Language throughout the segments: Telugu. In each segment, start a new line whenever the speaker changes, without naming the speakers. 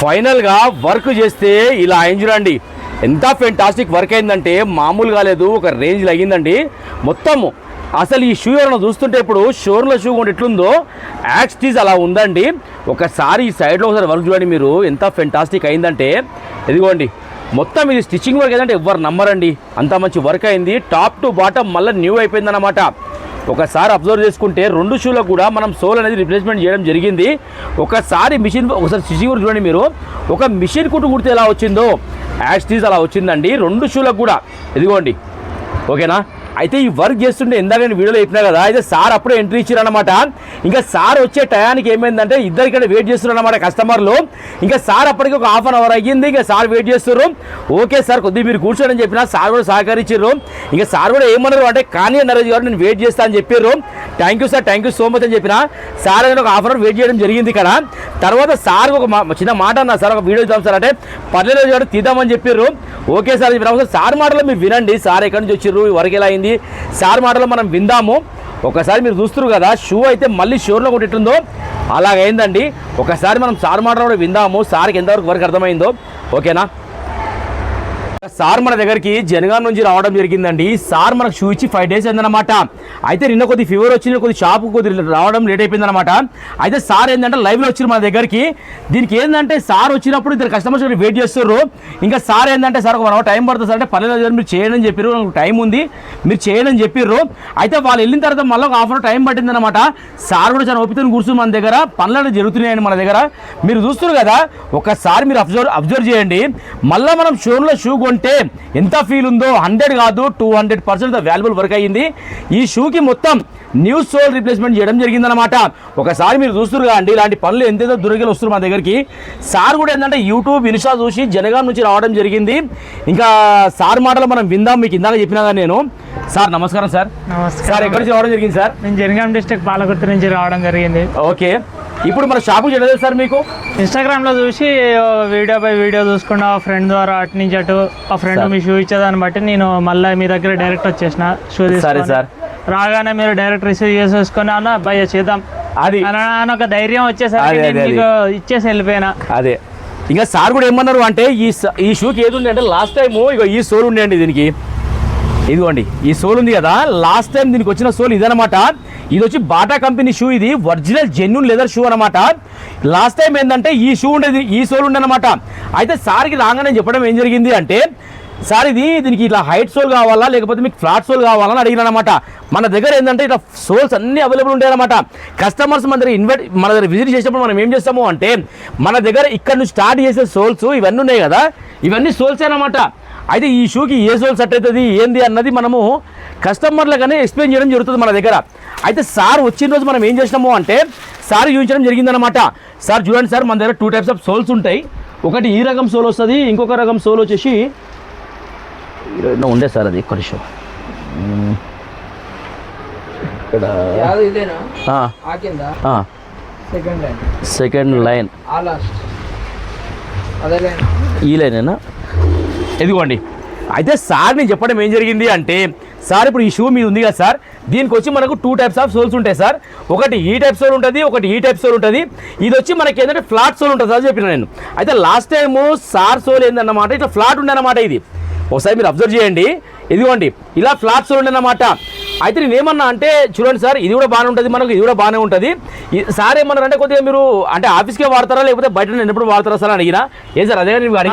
ఫైనల్గా వర్క్ చేస్తే ఇలా అయింది చూడండి ఎంత ఫెంటాస్టిక్ వర్క్ అయిందంటే మామూలు కాలేదు ఒక రేంజ్లో అయ్యిందండి. మొత్తము అసలు ఈ షూ ఎవరైనా చూస్తుంటే ఇప్పుడు షోర్లో షూ కూడా ఎట్లుందో యాక్స్టీజ్ అలా ఉందండి. ఒకసారి ఈ సైడ్లో ఒకసారి వర్క్ చూడండి మీరు ఎంత ఫెంటాస్టిక్ అయిందంటే. ఇదిగోండి మొత్తం ఇది స్టిచ్చింగ్ వర్క్ ఏదంటే ఎవరు నమ్మరండి. అంత మంచి వర్క్ అయింది. టాప్ టు బాటమ్ మళ్ళీ న్యూ అయిపోయిందన్నమాట. ఒకసారి అబ్జర్వ్ చేసుకుంటే రెండు షూలకు కూడా మనం సోల్ అనేది రిప్లేస్మెంట్ చేయడం జరిగింది. ఒకసారి మిషన్ ఒకసారి స్టిచింగ్ వర్క్ చూడండి మీరు. ఒక మిషన్ కుట్టు కుడితే ఎలా వచ్చిందో? యాక్స్టీజ్ అలా వచ్చిందండి. రెండు షూలకు కూడా. ఇదిగోండి. ఓకేనా? అయితే ఈ వర్క్ చేస్తుంటే ఇందాక నేను వీడియోలో చెప్పినా కదా అయితే సార్ అప్పుడే ఎంట్రీ ఇచ్చారనమాట ఇంకా సార్ వచ్చే టయానికి ఏమైందంటే ఇద్దరు ఇక్కడ వెయిట్ చేస్తున్నారు అనమాట కస్టమర్లు ఇంకా సార్ అప్పటికి ఒక హాఫ్ అన్ అవర్ అయ్యింది ఇంకా సార్ వెయిట్ చేస్తున్నారు ఓకే సార్ కొద్దిగా మీరు కూర్చోండి చెప్పినా చెప్పిన సార్ కూడా సహకరించారు ఇంకా సార్ కూడా ఏమన్నారు అంటే కానీ నరేజ్ గారు నేను వెయిట్ చేస్తా అని చెప్పారు thank you sir thank you so much అని చెప్పిన సార్ నేను ఒక హాఫ్ అన్ అవర్ వెయిట్ చేయడం జరిగింది ఇక్కడ. తర్వాత సార్ ఒక మా- చిన్న మాట అన్నా సార్ ఒక వీడియో ఇద్దాం సార్ అంటే పర్లేదు గారు తీద్దామని చెప్పారు ఓకే సార్ చెప్పిన. సార్ మాటలో మీరు వినండి. సార్ ఎక్కడి నుంచి వచ్చారు వరకు ఎలా అయింది సార్ మాటలో మనం విందాము. ఒకసారి మీరు చూస్తున్నారు కదా షూ అయితే మళ్ళీ షోర్లో కొట్టిందో అలాగైందండి. ఒకసారి మనం సార్ మాటలో కూడా విందాము. సార్కి ఎంతవరకు వరకు అర్థమైందో. ఓకేనా? సార్ మన దగ్గరికి జనగాం నుంచి రావడం జరిగిందండి. సార్ మనకు షూ ఇచ్చి ఫైవ్ డేస్ అయిందనమాట అయితే నిన్న కొద్ది ఫీవర్ వచ్చింది కొద్ది షాప్ కొద్ది రావడం లేట్ అయిపోయిందనమాట అయితే సార్ ఏంటంటే లైవ్లో వచ్చారు మన దగ్గరికి. దీనికి ఏంటంటే సార్ వచ్చినప్పుడు ఇద్దరు కస్టమర్స్ వెయిట్ చేస్తారు ఇంకా సార్ ఏంటంటే సార్ ఒక వన్ అవర్ టైం పడుతుంది సార్ అంటే పర్లేదు సార్ మీరు చేయండి అని చెప్పారు నాకు టైం ఉంది మీరు చేయండి అని చెప్పారు అయితే వాళ్ళు వెళ్ళిన తర్వాత మళ్ళీ ఒక హాఫ్ అవర్ టైం పట్టిందనమాట సార్ కూడా చాలా ఓపికతో కూర్చుని మన దగ్గర. పనులు జరుగుతున్నాయండి మన దగ్గర. మీరు చూస్తున్నారు కదా ఒకసారి మీరు అబ్జర్వ్ అబ్జర్వ్ చేయండి. మళ్ళీ మనం షోలో షూ కొంటే ఎంత ఫీల్ ఉందో హండ్రెడ్ కాదు two hundred percent valuable work అయ్యింది. ఈ షూకి మొత్తం న్యూ సోల్ రీప్లేస్మెంట్ చేయడం జరిగిందనమాట ఒకసారి మీరు చూస్తున్నారు అండి ఇలాంటి పనులు ఎంతేదో దుర్గలు వస్తున్నారు మా దగ్గరికి. సార్ కూడా ఏంటంటే యూట్యూబ్ ఇన్స్టా చూసి జనగాం నుంచి రావడం జరిగింది. ఇంకా సార్ మాటలు మనం విందాం మీకు ఇందాక చెప్పినా నేను. సార్ నమస్కారం సార్. సార్ ఎక్కడి నుంచి రావడం జరిగింది సార్?
నేను జనగాం డిస్ట్రిక్ట్ పాలకుర్తి నుంచి రావడం జరిగింది.
ఓకే. ఇప్పుడు మన షాపుకి చేయలేదు సార్ మీకు?
ఇన్స్టాగ్రామ్లో చూసి వీడియో బై వీడియో చూసుకున్నా ఫ్రెండ్ ద్వారా అటు నుంచి అటు ఆ ఫ్రెండ్. మీ షూ ఇచ్చేదాన్ని బట్టి నేను మళ్ళీ మీ దగ్గర డైరెక్ట్ వచ్చేసిన షూ
సరే సార్.
రాగానే మీరు డైరెక్ట్ రిసీవ్ చేసేసుకొని అన్న భయ్య చేద్దాం.
అది.
అని ఒక ధైర్యం వచ్చేసరికి నేను మీకు ఇచ్చేసి వెళ్ళిపోయినా.
అదే. ఇంకా సార్ కూడా ఏమన్నారు అంటే ఈ ఈ షూకి ఏది ఉంది అంటే లాస్ట్ టైం ఇగో ఈ సోల్ ఉండే దీనికి. ఇదిగోండి ఈ సోల్ ఉంది కదా లాస్ట్ టైం దీనికి వచ్చిన సోల్ ఇదనమాట ఇది వచ్చి బాటా కంపెనీ షూ ఇది ఒరిజినల్ జెన్యున్ లెదర్ షూ అనమాట లాస్ట్ టైం ఏంటంటే ఈ షూ ఉండేది ఈ సోల్ ఉండే అయితే సార్కి రాగానే చెప్పడం ఏం జరిగింది అంటే సార్ ఇది దీనికి ఇట్లా హైట్ సోల్ కావాలా? లేకపోతే మీకు ఫ్లాట్ సోల్ కావాలా అని అడిగిన అనమాట మన దగ్గర ఏంటంటే ఇట్లా సోల్స్ అన్ని అవైలబుల్ ఉంటాయి అనమాట కస్టమర్స్ మన దగ్గర ఇన్వైట్ మన దగ్గర విజిట్ చేసినప్పుడు మనం ఏం చేస్తాము అంటే మన దగ్గర ఇక్కడ నుంచి స్టార్ట్ చేసే సోల్స్ ఇవన్నీ ఉన్నాయి కదా? ఇవన్నీ సోల్సే అనమాట అయితే ఈ షూకి ఏ సోల్ సెట్ అవుతుంది ఏంది అన్నది మనము కస్టమర్లకనే ఎక్స్ప్లెయిన్ చేయడం జరుగుతుంది మన దగ్గర. అయితే సార్ వచ్చిన రోజు మనం ఏం చేసినాము అంటే సార్ చూపించడం జరిగిందనమాట సార్ చూడండి సార్ మన దగ్గర టూ టైప్స్ ఆఫ్ సోల్స్ ఉంటాయి. ఒకటి ఈ రకం సోల్ వస్తుంది ఇంకొక రకం సోల్ వచ్చేసి ఈరోజు ఉండే సార్ అది ఇక్కడ. ఆ.
కింద?
ఆ,
సెకండ్ లైన్
ఈ లైనేనా ఇదిగోండి. అయితే సార్ నేను చెప్పడం ఏం జరిగింది అంటే సార్ ఇప్పుడు ఈ షూ మీద ఉంది కదా సార్ దీనికి వచ్చి మనకు టూ టైప్స్ ఆఫ్ సోల్స్ ఉంటాయి సార్. ఒకటి ఈ టైప్ సోల్ ఉంటుంది ఒకటి ఈ టైప్ సోల్ ఉంటుంది. ఇది వచ్చి మనకి ఏంటంటే ఫ్లాట్ సోల్ ఉంటుంది సార్ చెప్పిన నేను. అయితే లాస్ట్ టైము సార్ సోల్ ఏందన్నమాట? ఇట్లా ఫ్లాట్ ఉండనమాట ఇది. ఒకసారి మీరు అబ్జర్వ్ చేయండి. ఇదిగోండి ఇలా ఫ్లాట్ సోల్ ఉండనమాట అయితే నేను ఏమన్నా అంటే చూడండి సార్ ఇది కూడా బాగానే ఉంటుంది మనకు ఇది కూడా బాగానే ఉంటుంది. సార్ ఏమన్నారు అంటే కొద్దిగా మీరు అంటే ఆఫీస్కే వాడతారా లేకపోతే బయట ఎప్పుడు వాడతారా సార్ అడిగినా? ఏ సార్ అదే
అడిగారు.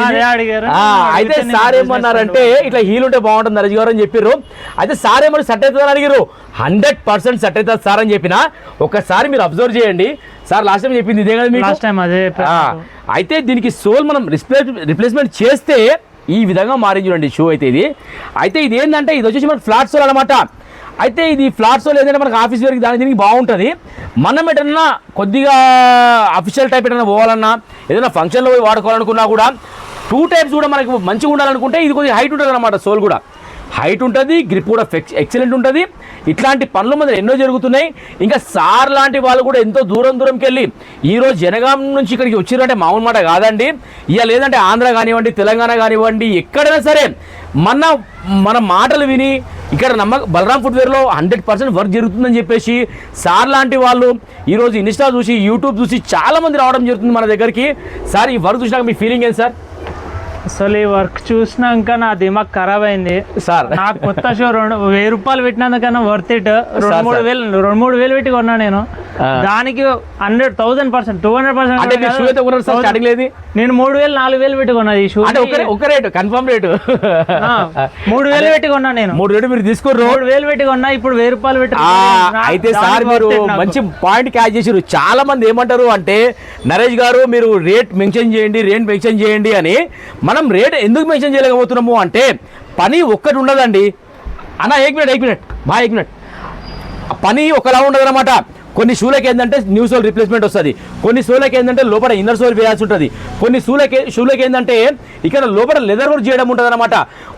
అయితే సార్ ఏమన్నారంటే ఇట్లా హీల్ ఉంటే బాగుంటుంది నరేష్ గారు అని చెప్పారు అయితే సార్ ఏమన్నా సెట్ అవుతుందని అడిగారు హండ్రెడ్ పర్సెంట్ సెట్ అవుతుంది సార్ అని చెప్పిన ఒకసారి మీరు అబ్జర్వ్ చేయండి. సార్ లాస్ట్ టైం చెప్పింది ఇదే కదా మీకు? అయితే దీనికి సోల్ మనం రిప్లేస్ రిప్లేస్మెంట్ చేస్తే ఈ విధంగా మారింది చూడండి షూ అయితే ఇది. అయితే ఇది ఏంటంటే ఇది వచ్చేసి మనకి ఫ్లాట్ సోల్ అనమాట అయితే ఇది ఫ్లాట్ సోల్ ఏంటంటే మనకి ఆఫీస్ వేర్కి దాని దీనికి బాగుంటుంది. మనం ఎటన్నా కొద్దిగా అఫీషియల్ టైప్ ఏదైనా పోవాలన్నా ఏదైనా ఫంక్షన్లో పోయి వాడుకోవాలనుకున్నా కూడా టూ టైప్స్ కూడా మనకి మంచిగా ఉండాలనుకుంటే ఇది కొద్దిగా హైట్ ఉంటుంది అనమాట సోల్ కూడా. హైట్ ఉంటుంది గ్రిప్ కూడా ఎక్సలెంట్ ఉంటుంది. ఇట్లాంటి పనులు మన ఎన్నో జరుగుతున్నాయి. ఇంకా సార్ లాంటి వాళ్ళు కూడా ఎంతో దూరం దూరంకి వెళ్ళి ఈరోజు జనగాం నుంచి ఇక్కడికి వచ్చిరంటే మామూలు మాట కాదండి. ఇక లేదంటే ఆంధ్ర కానివ్వండి తెలంగాణ కానివ్వండి ఎక్కడైనా సరే మన మన మాటలు విని ఇక్కడ నమ్మక బలరాం ఫుట్వేర్లో హండ్రెడ్ పర్సెంట్ వర్క్ జరుగుతుందని చెప్పేసి సార్ లాంటి వాళ్ళు ఈరోజు ఇన్స్టా చూసి యూట్యూబ్ చూసి చాలామంది రావడం జరుగుతుంది మన దగ్గరికి. సార్ ఈ వర్క్ చూసినాక మీ ఫీలింగ్ ఏంటి సార్?
అసలు ఈ వర్క్ చూసినాక నా దిమాగ్ ఖరాబ్ అయింది.
సార్.
నాకు కొత్త షో రెండు వెయ్యి రూపాయలు పెట్టినందుకన్నా వర్త్ ఇట్ రెండు మూడు. వేలు రెండు మూడు వేలు పెట్టి కొన్నా నేను. దానికి hundred thousand percent two hundred percent నేను మూడు వేలు నాలుగు వేలు పెట్టి ఈ షూ
అంటే ఒక రేటు కన్ఫర్మ్ రేటు.
మూడు వేలు పెట్టి కొన్నా నేను.
మూడు రేటు మీరు తీసుకుర్రు.
మూడు వేలు పెట్టి కొన్నా ఇప్పుడు వెయ్యి రూపాయలు పెట్టి.
అయితే సార్ మీరు. మంచి పాయింట్ క్యాచ్ చేసారు చాలా మంది ఏమంటారు అంటే నరేష్ గారు మీరు రేట్ మెన్షన్ చేయండి రేట్ మెన్షన్ చేయండి అని. మనం మనం రేట్ ఎందుకు మెన్షన్ చేయలేకపోతున్నాము అంటే పని ఒక్కటి ఉండదండి. అన్న ఏక్ మినిట్ ఏక్ మినిట్ బా ఏక్ మినిట్ పని ఒకలా ఉండదు అనమాట కొన్ని షూలకి ఏంటంటే న్యూ సోల్ రిప్లేస్మెంట్ వస్తుంది. కొన్ని షూలకి ఏంటంటే లోపల ఇన్నర్ సోల్ వేయాల్సి ఉంటుంది కొన్ని షూలకి షూలకి ఏంటంటే ఇక్కడ లోపల లెదర్ వర్క్ చేయడం ఉంటుంది అనమాట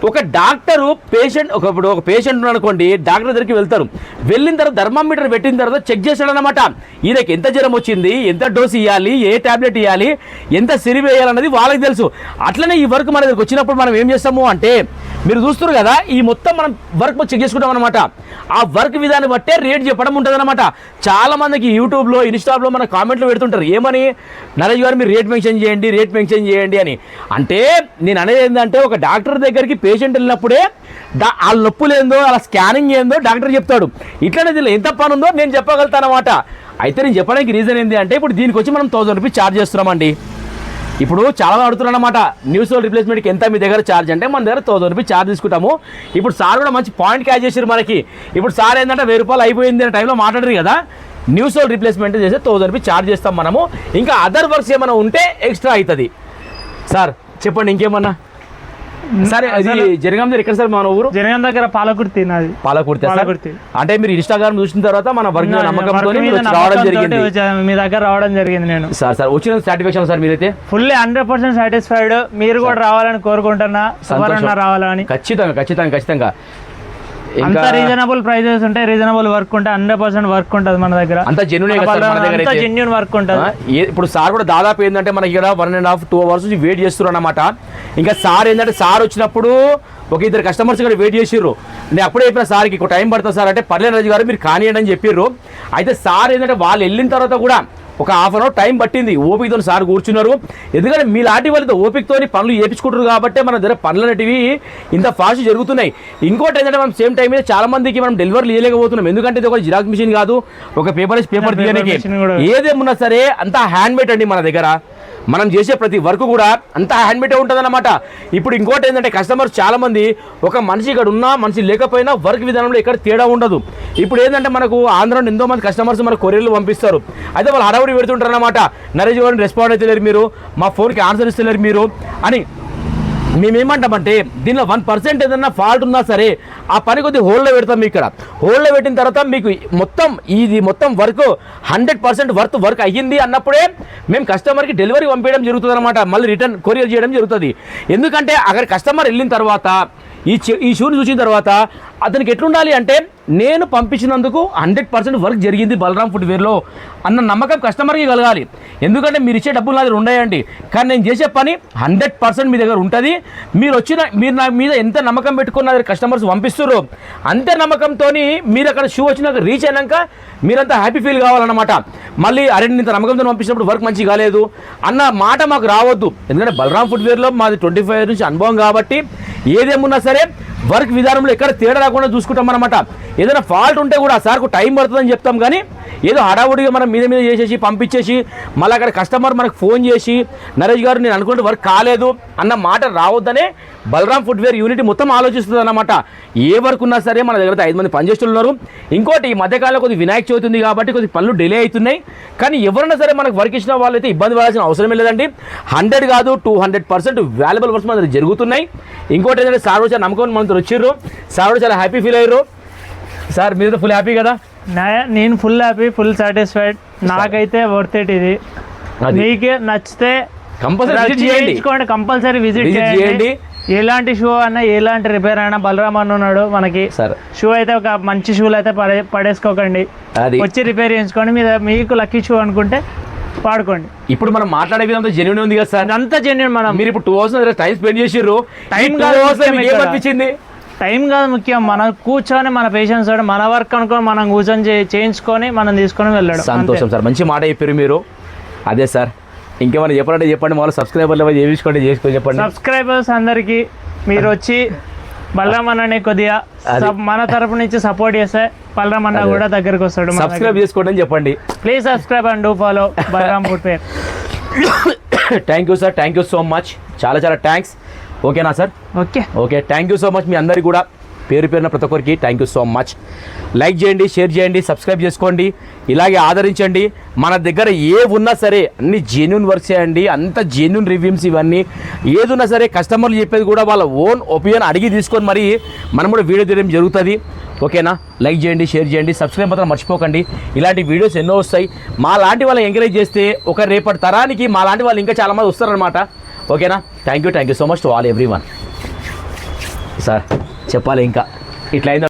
ఒక డాక్టరు పేషెంట్ ఒక ఇప్పుడు ఒక పేషెంట్ అనుకోండి డాక్టర్ దగ్గరికి వెళ్తారు. వెళ్ళిన తర్వాత థర్మామీటర్ పెట్టిన తర్వాత చెక్ చేస్తాడు అనమాట ఈయనకి ఎంత జ్వరం వచ్చింది ఎంత డోస్ ఇవ్వాలి ఏ టాబ్లెట్ ఇవ్వాలి ఎంత సిరి వేయాలన్నది వాళ్ళకి తెలుసు. అట్లనే ఈ వర్క్ మన దగ్గరికి వచ్చినప్పుడు మనం ఏం చేస్తాము అంటే మీరు చూస్తారు కదా ఈ మొత్తం మనం వర్క్ చెక్ చేసుకుంటాం అనమాట ఆ వర్క్ విధాన్ని బట్టే రేట్ చెప్పడం ఉంటుంది అనమాట చాలా మందికి యూట్యూబ్లో ఇన్స్టాలో మన కామెంట్లు పెడుతుంటారు ఏమని? నరేష్ గారు మీరు రేట్ మెన్షన్ చేయండి రేట్ మెన్షన్ చేయండి అని. అంటే నేను అనేది ఏంటంటే ఒక డాక్టర్ దగ్గరికి పేషెంట్ వెళ్ళినప్పుడే దా వాళ్ళ నొప్పులు ఏందో వాళ్ళ స్కానింగ్ ఏందో డాక్టర్ చెప్తాడు. ఇట్లనే ఎంత పని ఉందో నేను చెప్పగలుగుతాను అనమాట అయితే నేను చెప్పడానికి రీజన్ ఏంటి అంటే ఇప్పుడు దీనికి వచ్చి మనం థౌసండ్ రూపీస్ ఛార్జ్ చేస్తున్నామండి. ఇప్పుడు చాలా అడుగుతున్నారన్నమాట అనమాట న్యూస్ రిప్లేస్మెంట్కి ఎంత మీ దగ్గర ఛార్జ్ అంటే మన దగ్గర థౌసండ్ రూపీస్ ఛార్జ్ తీసుకుంటాము. ఇప్పుడు సార్ కూడా మంచి పాయింట్ క్యాచ్ చేశారు మనకి. ఇప్పుడు సార్ ఏంటంటే వెయ్యి రూపాయలు అయిపోయింది అనే టైంలో మాట్లాడరు కదా. న్యూస్ రిప్లేస్మెంట్ చేస్తే థౌసండ్ రూపీస్ ఛార్జ్ చేస్తాం మనము. ఇంకా అదర్ వర్క్స్ ఏమైనా ఉంటే ఎక్స్ట్రా అవుతుంది. సార్ చెప్పండి ఇంకేమన్నా? సరే అది జరగం ఎక్కడ సార్ మన ఊరు?
జనగం దగ్గర పాలకుర్తి నాది.
పాలకుర్తి
పాలకుర్తి.
అంటే మీరు ఇన్స్టాగ్రామ్ చూసిన తర్వాత మన వర్క్
నా-
నమ్మకంతో
వర్క్ మీద
రావడం జరిగింది.
మీ దగ్గర రావడం జరిగింది నేను.
సార్ సార్ వచ్చిన సాటిస్ఫాక్షన్ సార్ మీరైతే?
ఫుల్లీ హండ్రెడ్ పర్సెంట్ సాటిస్ఫైడ్ మీరు కూడా రావాలని కోరుకుంటున్నా. రావాలని.
ఖచ్చితంగా ఖచ్చితంగా ఖచ్చితంగా.
అంత రీజనబుల్ ప్రైజెస్ ఉంటాయి రీజనబుల్ వర్క్ ఉంటాయి హండ్రెడ్ పర్సెంట్ వర్క్ ఉంటుంది మన దగ్గర.
అంత అయితే?
జెన్యున్ వర్క్ ఉంటుంది.
ఇప్పుడు సార్ కూడా దాదాపు ఏంటంటే మనకి ఇక్కడ one and half two hours నుంచి వెయిట్ చేస్తున్నారు అనమాట ఇంకా సార్ ఏంటంటే సార్ వచ్చినప్పుడు ఒక ఇద్దరు కస్టమర్స్ ఇక్కడ వెయిట్ చేసిర్రు. నేను అప్పుడే చెప్పిన సార్కి టైం పడుతుంది సార్. అంటే పర్లేదు రాజు గారు మీరు కానివ్వండి అని చెప్పిర్రు. అయితే సార్ ఏంటంటే వాళ్ళు వెళ్ళిన తర్వాత కూడా ఒక హాఫ్ అన్ అవర్ టైం పట్టింది. ఓపికతో సార్ కూర్చున్నారు. ఎందుకంటే మీ లాంటి వాళ్ళతో ఓపికతోని పనులు చేపించుకుంటారు కాబట్టి మన దగ్గర పనులు అనేటివి ఇంత ఫాస్ట్ జరుగుతున్నాయి. ఇంకోటి ఏంటంటే మనం సేమ్ టైం మీద చాలా మందికి మనం డెలివరీ చేయలేకపోతున్నాం. ఎందుకంటే ఇది ఒక జిరాక్స్ మిషన్ కాదు. ఒక పేపర్ పేపర్ తీయడానికి. ఏదేమున్నా సరే అంతా హ్యాండ్ మేడ్ అండి మన దగ్గర. మనం చేసే ప్రతి వర్క్ కూడా అంతా హ్యాండ్మేడే ఉంటుందన్నమాట. ఇప్పుడు ఇంకోటి ఏంటంటే కస్టమర్స్ చాలామంది ఒక మనిషి ఇక్కడ ఉన్నా మనిషి లేకపోయినా వర్క్ విధానంలో ఎక్కడ తేడా ఉండదు. ఇప్పుడు ఏంటంటే మనకు ఆంధ్ర ఎంతో మంది కస్టమర్స్ మన కొరియర్లు పంపిస్తారు. అయితే వాళ్ళు హడావుడి పెడుతుంటారు అనమాట నరేజ్ గారిని రెస్పాండ్ అయితే మీరు. మా ఫోన్కి ఆన్సర్ ఇస్తలేరు మీరు. అని మేమేమంటామంటే దీనిలో వన్ పర్సెంట్ ఏదన్నా ఫాల్ట్ ఉన్నా సరే ఆ పని కొద్ది హోల్డ్లో పెడతాం మీకు ఇక్కడ హోల్డ్లో పెట్టిన తర్వాత మీకు మొత్తం ఇది మొత్తం work hundred percent worth work అయ్యింది అన్నప్పుడే మేము కస్టమర్కి డెలివరీ పంపించడం జరుగుతుంది అనమాట మళ్ళీ రిటర్న్ కొరియర్ చేయడం జరుగుతుంది. ఎందుకంటే అక్కడ కస్టమర్ వెళ్ళిన తర్వాత ఈ ఈ షూని చూసిన తర్వాత అతనికి ఎట్లుండాలి అంటే నేను పంపించినందుకు హండ్రెడ్ పర్సెంట్ వర్క్ జరిగింది బలరాం ఫుట్వేర్లో అన్న నమ్మకం కస్టమర్కి కలగాలి. ఎందుకంటే మీరు ఇచ్చే డబ్బులు నా దగ్గర ఉండయండి కానీ నేను చేసే పని హండ్రెడ్ పర్సెంట్ మీ దగ్గర ఉంటుంది. మీరు వచ్చిన మీరు నా మీద ఎంత నమ్మకం పెట్టుకున్న దగ్గర కస్టమర్స్ పంపిస్తారు అంతే నమ్మకంతో మీరు అక్కడ షూ వచ్చినాక రీచ్ అయినాక మీరంతా హ్యాపీ ఫీల్ కావాలన్నమాట. మళ్ళీ అరే ఇంత నమ్మకంతో పంపించినప్పుడు వర్క్ మంచి కాలేదు అన్న మాట మాకు రావద్దు. ఎందుకంటే బలరాం ఫుట్వేర్లో మాది ట్వంటీ ఫైవ్ నుంచి అనుభవం కాబట్టి ఏదేమున్నా సరే వర్క్ విధానంలో ఎక్కడ తేడా రాకుండా చూసుకుంటాం అనమాట ఏదైనా ఫాల్ట్ ఉంటే కూడా సార్కు టైం పడుతుందని చెప్తాం కానీ ఏదో హడావుడిగా మనం మీద మీద చేసేసి పంపించేసి మళ్ళీ అక్కడ కస్టమర్ మనకు ఫోన్ చేసి నరేష్ గారు నేను అనుకుంటే వర్క్ కాలేదు అన్న మాట రావద్దనే బలరాం ఫుట్వేర్ యూనిట్ మొత్తం ఆలోచిస్తుంది అన్నమాట ఏ వర్క్ ఉన్నా సరే మన దగ్గర ఐదు మంది పనిచేస్తున్నారు. ఉన్నారు ఇంకోటి ఈ మధ్యకాలంలో కొద్ది వినాయక చవితి ఉంది కాబట్టి కొద్ది పనులు డిలే అవుతున్నాయి. కానీ ఎవరైనా సరే మనకు వర్క్ ఇచ్చిన వాళ్ళైతే ఇబ్బంది పడాల్సిన అవసరమే లేదండి. హండ్రెడ్ కాదు two hundred percent valuable works మన జరుగుతున్నాయి. ఇంకోటి ఏంటంటే సార్ చాలా నమ్మకం మనతో వచ్చిర్రు. సార్ కూడా చాలా హ్యాపీ ఫీల్ అయ్యారు. సార్ మీరు ఫుల్ హ్యాపీ కదా?
నేను ఫుల్ హ్యాపీ ఫుల్ సాటిస్ఫైడ్ నాకైతే వర్త్ ఇట్ ఇది. మీకే నచ్చితే
కంపల్సరీ చేయండి.
కంపల్సరీ విజిట్ చేయండి. ఎలాంటి షూ అన్నా ఎలాంటి రిపేర్ అయినా బలరామ్ అన్న ఉన్నాడు మనకి.
సార్.
షూ అయితే ఒక మంచి షూలు అయితే పడే పడేసుకోకండి.
అది
వచ్చి రిపేర్ చేయించుకోండి. మీద మీకు లక్కీ షూ అనుకుంటే వాడుకోండి.
ఇప్పుడు మనం మాట్లాడే విధంతో జెన్యున్ ఉంది కదా సార్?
అదంతా జెన్యున్ మనం.
మీరు ఇప్పుడు టూ అవర్స్ టైం స్పెండ్ చేసిర్రు. టూ
కాదు టైం కాదు ముఖ్యం. మనం కూర్చొని మన పేషెంట్స్ మన వర్క్ అనుకొని మనం కూర్చొని చేయించుకొని మనం తీసుకొని వెళ్ళడం.
సంతోషం సార్. మంచి మాట చెప్పారు మీరు. అదే సార్. ఇంకేమైనా చెప్పాలంటే చెప్పండి వాళ్ళు సబ్స్క్రైబర్లు ఎవరు చేయించుకోండి చేసుకోండి చెప్పండి.
సబ్స్క్రైబర్స్ అందరికి మీరు వచ్చి బలరామన్నని కొద్దిగా మన తరపు నుంచి సపోర్ట్ చేస్తే బలరామన్న. కూడా దగ్గరకు వస్తాడు
సబ్స్క్రైబ్ చేసుకోండి అని చెప్పండి.
Please subscribe and do follow Balaram footwear
thank you sir thank you so much చాలా చాలా థ్యాంక్స్ ఓకేనా sir
okay
okay thank you so much మీ అందరికీ కూడా. పేరు పేరున ప్రతి ఒక్కరికి thank you so much like చేయండి షేర్ చేయండి సబ్స్క్రైబ్ చేసుకోండి. ఇలాగే ఆదరించండి. మన దగ్గర ఏ ఉన్నా సరే అన్ని జెన్యున్ వర్క్స్ చేయండి అంత జెన్యున్ రివ్యూస్ ఇవన్నీ. ఏది ఉన్నా సరే కస్టమర్లు చెప్పేది కూడా వాళ్ళ ఓన్ ఒపీనియన్ అడిగి తీసుకొని మరి మనం కూడా వీడియో తీయడం జరుగుతుంది. ఓకేనా లైక్ చేయండి షేర్ చేయండి సబ్స్క్రైబ్ మాత్రం మర్చిపోకండి. ఇలాంటి వీడియోస్ ఎన్నో వస్తాయి. మా లాంటి వాళ్ళని ఎంకరేజ్ చేస్తే ఒక రేపటి తరానికి మా లాంటి వాళ్ళు ఇంకా చాలామంది వస్తారనమాట ఓకేనా thank you thank you so much to all everyone sir చెప్పాలి ఇంకా. ఇట్లా